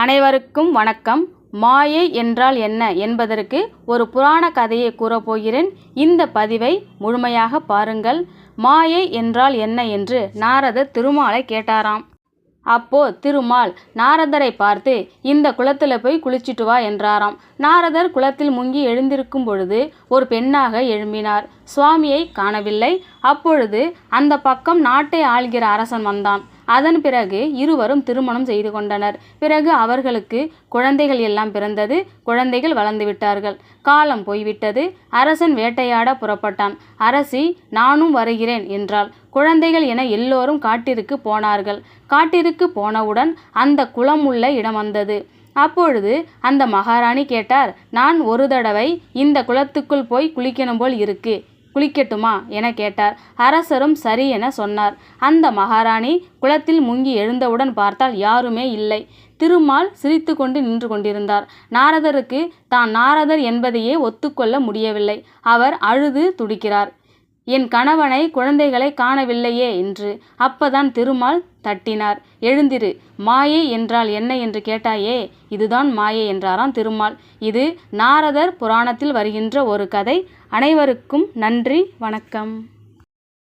அனைவருக்கும் வணக்கம். மாயை என்றால் என்ன என்பதற்கு ஒரு புராண கதையை கூறப்போகிறேன் இந்த பதிவை முழுமையாக பாருங்கள். மாயை என்றால் என்ன என்று நாரதர் திருமாலை கேட்டாராம். அப்போ திருமால் நாரதரை பார்த்து இந்த குளத்தில் போய் குளிச்சிட்டு வா என்றாராம். நாரதர் குளத்தில் முங்கி எழுந்திருக்கும் பொழுது ஒரு பெண்ணாக எழும்பினார். சுவாமியை காணவில்லை. அப்பொழுது அந்த பக்கம் நாட்டை ஆள்கிற அரசன் வந்தான். அதன் பிறகு இருவரும் திருமணம் செய்து கொண்டனர். பிறகு அவர்களுக்கு குழந்தைகள் எல்லாம் பிறந்தது. குழந்தைகள் வளர்ந்து விட்டார்கள். காலம் போய்விட்டது. அரசன் வேட்டையாட புறப்பட்டான். அரசி நானும் வருகிறேன் என்றாள். குழந்தைகள் என எல்லோரும் காட்டிற்கு போனார்கள். காட்டிற்கு போனவுடன் அந்த குளம் உள்ள இடம் வந்தது. அப்பொழுது அந்த மகாராணி கேட்டார் நான் ஒரு தடவை இந்த குளத்துக்குள் போய் குளிக்கணும் போல் இருக்கு. குளிக்கட்டுமா? என கேட்டார். அரசரும் சரி என சொன்னார். அந்த மகாராணி குளத்தில் முங்கி எழுந்தவுடன் பார்த்தால் யாருமே இல்லை. திருமால் சிரித்து கொண்டு நின்று கொண்டிருந்தார். நாரதருக்கு தான் நாரதர் என்பதையே ஒத்துக்கொள்ள முடியவில்லை. அவர் அழுது துடிக்கிறார். என் கணவனை குழந்தைகளை காணவில்லையே என்று அப்பதான் திருமால் தட்டினார். எழுந்திரு மாயை என்றால் என்ன என்று கேட்டாயே? இதுதான் மாயை என்றாராம் திருமால். இது நாரதர் புராணத்தில் வருகின்ற ஒரு கதை. அனைவருக்கும் நன்றி வணக்கம்.